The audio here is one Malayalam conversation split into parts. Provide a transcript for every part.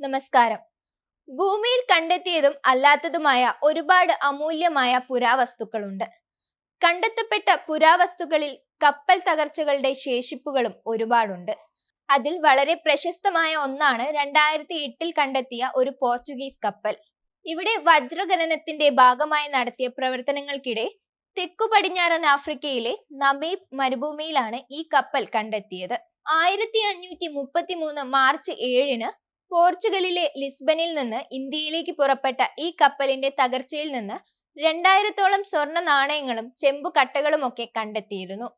നമസ്കാരം. ഭൂമിയിൽ കണ്ടെത്തിയതും അല്ലാത്തതുമായ ഒരുപാട് അമൂല്യമായ പുരാവസ്തുക്കളുണ്ട്. കണ്ടെത്തപ്പെട്ട പുരാവസ്തുക്കളിൽ കപ്പൽ തകർച്ചകളുടെ ശേഷിപ്പുകളും ഒരുപാടുണ്ട്. അതിൽ വളരെ പ്രശസ്തമായ ഒന്നാണ് രണ്ടായിരത്തി എട്ടിൽ കണ്ടെത്തിയ ഒരു പോർച്ചുഗീസ് കപ്പൽ. ഇവിടെ വജ്രഖനനത്തിന്റെ ഭാഗമായി നടത്തിയ പ്രവർത്തനങ്ങൾക്കിടെ തെക്കു പടിഞ്ഞാറൻ ആഫ്രിക്കയിലെ നമീബ് മരുഭൂമിയിലാണ് ഈ കപ്പൽ കണ്ടെത്തിയത്. ആയിരത്തി അഞ്ഞൂറ്റി മുപ്പത്തി മൂന്ന് മാർച്ച് ഏഴിന് പോർച്ചുഗലിലെ ലിസ്ബനിൽ നിന്ന് ഇന്ത്യയിലേക്ക് പുറപ്പെട്ട ഈ കപ്പലിന്റെ തകർച്ചയിൽ നിന്ന് രണ്ടായിരത്തോളം സ്വർണ നാണയങ്ങളും ചെമ്പു കട്ടകളും ഒക്കെ കണ്ടെത്തിയിരുന്നു.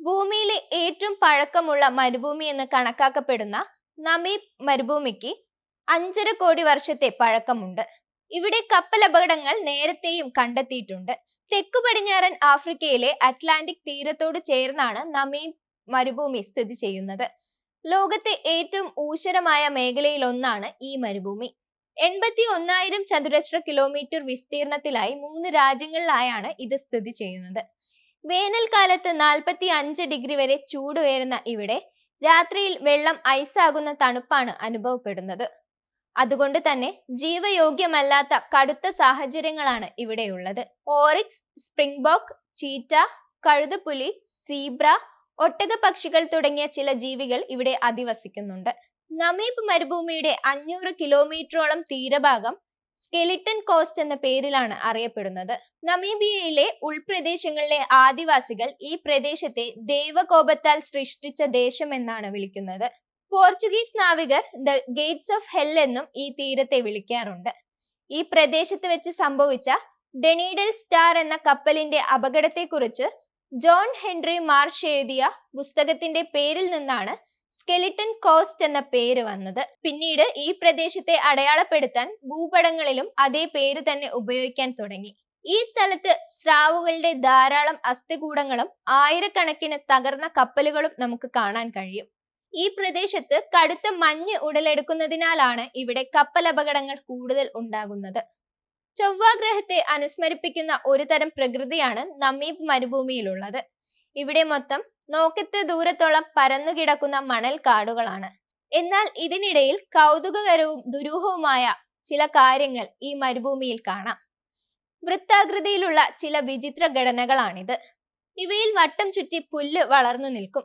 ഭൂമിയിലെ ഏറ്റവും പഴക്കമുള്ള മരുഭൂമി എന്ന് കണക്കാക്കപ്പെടുന്ന നമീബ് മരുഭൂമിക്ക് അഞ്ചര കോടി വർഷത്തെ പഴക്കമുണ്ട്. ഇവിടെ കപ്പൽ അപകടങ്ങൾ നേരത്തെയും കണ്ടെത്തിയിട്ടുണ്ട്. തെക്കു പടിഞ്ഞാറൻ ആഫ്രിക്കയിലെ അറ്റ്ലാന്റിക് തീരത്തോട് ചേർന്നാണ് നമീബ് മരുഭൂമി സ്ഥിതി ചെയ്യുന്നത്. ലോകത്തെ ഏറ്റവും ഊശ്വരമായ മേഖലയിൽ ഒന്നാണ് ഈ മരുഭൂമി. എൺപത്തി ഒന്നായിരം ചതുരശ്ര കിലോമീറ്റർ വിസ്തീർണത്തിലായി മൂന്ന് രാജ്യങ്ങളിലായാണ് ഇത് സ്ഥിതി ചെയ്യുന്നത്. വേനൽക്കാലത്ത് നാൽപ്പത്തി അഞ്ച് ഡിഗ്രി വരെ ചൂട് ഉയരുന്ന ഇവിടെ രാത്രിയിൽ വെള്ളം ഐസാകുന്ന തണുപ്പാണ് അനുഭവപ്പെടുന്നത്. അതുകൊണ്ട് തന്നെ ജീവയോഗ്യമല്ലാത്ത കടുത്ത സാഹചര്യങ്ങളാണ് ഇവിടെയുള്ളത്. ഓറിക്സ് സ്പ്രിംഗ്ബോക്ക് ചീറ്റ കഴുതപ്പുലി സീബ്ര ഒട്ടക പക്ഷികൾ തുടങ്ങിയ ചില ജീവികൾ ഇവിടെ അധിവസിക്കുന്നുണ്ട്. നമീബ് മരുഭൂമിയുടെ അഞ്ഞൂറ് കിലോമീറ്ററോളം തീരഭാഗം സ്കെലിട്ടൺ കോസ്റ്റ് എന്ന പേരിലാണ് അറിയപ്പെടുന്നത്. നമീബിയയിലെ ഉൾപ്രദേശങ്ങളിലെ ആദിവാസികൾ ഈ പ്രദേശത്തെ ദൈവകോപത്താൽ സൃഷ്ടിച്ച ദേശം എന്നാണ് വിളിക്കുന്നത്. പോർച്ചുഗീസ് നാവികർ ദ ഗേറ്റ്സ് ഓഫ് ഹെൽ എന്നും ഈ തീരത്തെ വിളിക്കാറുണ്ട്. ഈ പ്രദേശത്ത് വെച്ച് സംഭവിച്ച ഡെനീഡൽ സ്റ്റാർ എന്ന കപ്പലിന്റെ അപകടത്തെക്കുറിച്ച് ജോൺ ഹെൻറി മാർഷ് എഴുതിയ പുസ്തകത്തിന്റെ പേരിൽ നിന്നാണ് സ്കെലിട്ടൺ കോസ്റ്റ് എന്ന പേര് വന്നത്. പിന്നീട് ഈ പ്രദേശത്തെ അടയാളപ്പെടുത്താൻ ഭൂപടങ്ങളിലും അതേ പേര് തന്നെ ഉപയോഗിക്കാൻ തുടങ്ങി. ഈ സ്ഥലത്ത് സ്രാവുകളുടെ ധാരാളം അസ്ഥികൂടങ്ങളും ആയിരക്കണക്കിന് തകർന്ന കപ്പലുകളും നമുക്ക് കാണാൻ കഴിയും. ഈ പ്രദേശത്ത് കടുത്ത മഞ്ഞ് ഉടലെടുക്കുന്നതിനാലാണ് ഇവിടെ കപ്പൽ അപകടങ്ങൾ കൂടുതൽ ഉണ്ടാകുന്നത്. ചൊവ്വാഗ്രഹത്തെ അനുസ്മരിപ്പിക്കുന്ന ഒരു തരം പ്രകൃതിയാണ് നമീബ് മരുഭൂമിയിലുള്ളത്. ഇവിടെ മൊത്തം നോക്കത്തെ ദൂരത്തോളം പരന്നുകിടക്കുന്ന മണൽ കാടുകളാണ്. എന്നാൽ ഇതിനിടയിൽ കൗതുകകരവും ദുരൂഹവുമായ ചില കാര്യങ്ങൾ ഈ മരുഭൂമിയിൽ കാണാം. വൃത്താകൃതിയിലുള്ള ചില വിചിത്ര ഘടനകളാണിത്. ഇവയിൽ വട്ടം ചുറ്റി പുല്ല് വളർന്നു നിൽക്കും.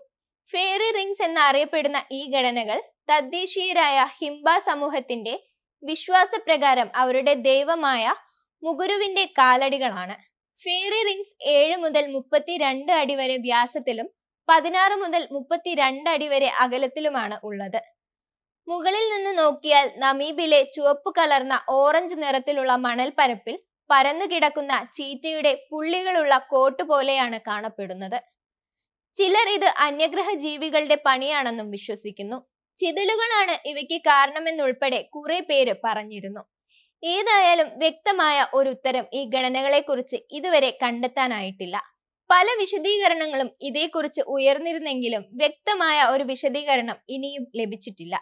ഫേറി റിങ്സ് എന്നറിയപ്പെടുന്ന ഈ ഘടനകൾ തദ്ദേശീയരായ ഹിംബ സമൂഹത്തിന്റെ വിശ്വാസപ്രകാരം അവരുടെ ദൈവമായ മുഗുരുവിന്റെ കാലടികളാണ്. ഫേറി റിങ്സ് ഏഴ് മുതൽ മുപ്പത്തി രണ്ട് അടി വരെ വ്യാസത്തിലും പതിനാറ് മുതൽ മുപ്പത്തിരണ്ട് അടി വരെ അകലത്തിലുമാണ് ഉള്ളത്. മുകളിൽ നിന്ന് നോക്കിയാൽ നമീബിലെ ചുവപ്പ് കലർന്ന ഓറഞ്ച് നിറത്തിലുള്ള മണൽപ്പരപ്പിൽ പരന്നു കിടക്കുന്ന ചീറ്റയുടെ പുള്ളികളുള്ള കോട്ട് പോലെയാണ് കാണപ്പെടുന്നത്. ചിലർ ഇത് അന്യഗ്രഹ ജീവികളുടെ പണിയാണെന്നും വിശ്വസിക്കുന്നു. ചിതലുകളാണ് ഇവയ്ക്ക് കാരണമെന്നുൾപ്പെടെ കുറെ പേര് പറഞ്ഞിരുന്നു. ഏതായാലും വ്യക്തമായ ഒരു ഉത്തരം ഈ ഗണനകളെക്കുറിച്ച് ഇതുവരെ കണ്ടെത്താനായിട്ടില്ല. പല വിശദീകരണങ്ങളും ഇതേക്കുറിച്ച് ഉയർന്നിരുന്നെങ്കിലും വ്യക്തമായ ഒരു വിശദീകരണം ഇനിയും ലഭിച്ചിട്ടില്ല.